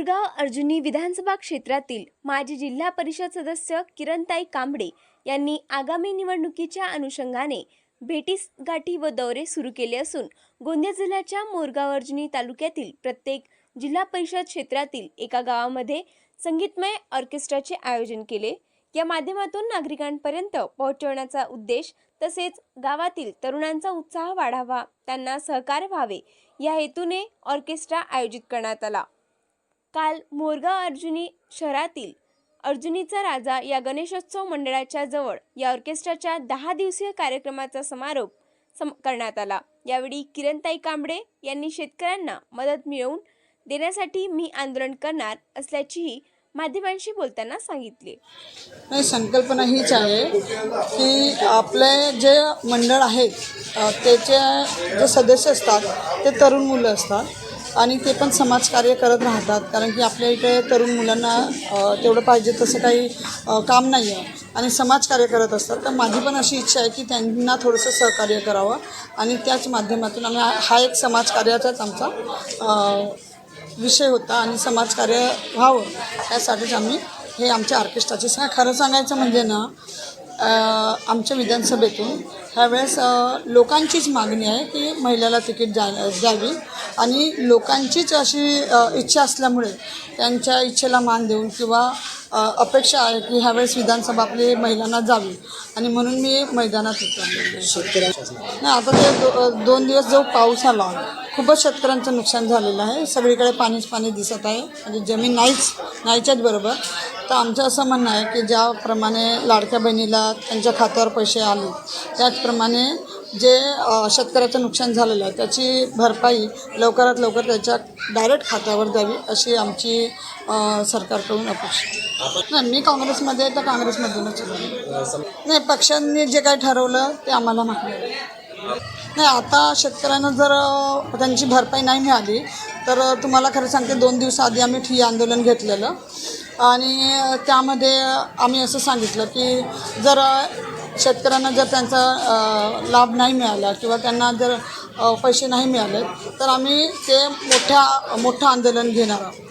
विधानसभा क्षेत्रातील माजी जिल्हा परिषद सदस्य किरणताई कांबडे यांनी आगामी निवडणुकीच्या अनुषंगाने भेटीस गाठी व दौरे सुरू केले असून गोंदिया जिल्ह्याच्या मोरगाव अर्जुनी तालुक्यातील प्रत्येक जिल्हा परिषद क्षेत्रातील एका गावामध्ये संगीतमय ऑर्केस्ट्राचे आयोजन केले. या माध्यमातून नागरिकांपर्यंत पोहोचवण्याचा उद्देश तसेच गावातील तरुणांचा उत्साह वाढावा त्यांना सहकार्य व्हावे या हेतूने ऑर्केस्ट्रा आयोजित करण्यात आला. काल मोरगा अर्जुनी शहरातील अर्जुनीचा राजा या गणेशोत्सव मंडळाच्या जवळ या ऑर्केस्ट्राच्या दहा दिवसीय कार्यक्रमाचा समारोप सम करण्यात आला. यावेळी किरणताई कांबडे यांनी शेतकऱ्यांना मदत मिळवून देण्यासाठी मी आंदोलन करणार असल्याचीही माध्यमांशी बोलताना सांगितले. नाही संकल्पना हीच आहे की आपले जे मंडळ आहेत त्याचे जे सदस्य असतात ते तरुण मुलं असतात. आणि ते पण समाजकार्य करत राहतात कारण की आपल्या इकडे तरुण मुलांना तेवढं पाहिजे तसं काही काम नाही आहे आणि समाजकार्य करत असतात. तर माझी पण अशी इच्छा आहे की त्यांना थोडंसं सहकार्य करावं आणि त्याच माध्यमातून आम्ही हा- एक समाजकार्याचाच आमचा विषय होता आणि समाजकार्य व्हावं. यासाठीच आम्ही हे आमच्या ऑर्केस्ट्राचे सा खरं सांगायचं म्हणजे ना आमच्या विधानसभेतून ह्यावेळेस लोकांचीच मागणी आहे की महिलाला तिकीट जा द्यावी. आणि लोकांचीच अशी इच्छा असल्यामुळे त्यांच्या इच्छेला मान देऊन किंवा अपेक्षा आहे की ह्यावेळेस विधानसभा आपली महिलांना जावी. आणि म्हणून मी मैदानात होतो नाही आता ते दो दोन दिवस जो पाऊस आला खूपच शेतकऱ्यांचं नुकसान झालेलं आहे. सगळीकडे पाणीच पाणी दिसत आहे. म्हणजे जमीन नाहीच नाहीच्याच बरोबर. तर आमचं असं म्हणणं आहे की ज्याप्रमाणे लाडक्या बहिणीला त्यांच्या खात्यावर पैसे आले त्याचप्रमाणे जे शेतकऱ्याचं नुकसान झालेलं आहे त्याची भरपाई लवकरात लवकर त्याच्या डायरेक्ट खात्यावर द्यावी अशी आमची सरकारकडून अपेक्षा नाही मी काँग्रेसमध्ये तर काँग्रेसमधूनच नाही पक्षांनी जे काही ठरवलं ते आम्हाला माहिती नाही आता शेतकऱ्यांना जर त्यांची भरपाई नाही मिळाली तर तुम्हाला खरं सांगते दोन दिवस आधी आम्ही ठिय्या आंदोलन घेतलेलं. आणि त्यामध्ये आम्ही असं सांगितलं की जर शेतकऱ्यांना जर त्यांचा लाभ नाही मिळाला किंवा त्यांना जर पैसे नाही मिळाले तर आम्ही ते मोठ्या मोठं आंदोलन घेणार आहोत.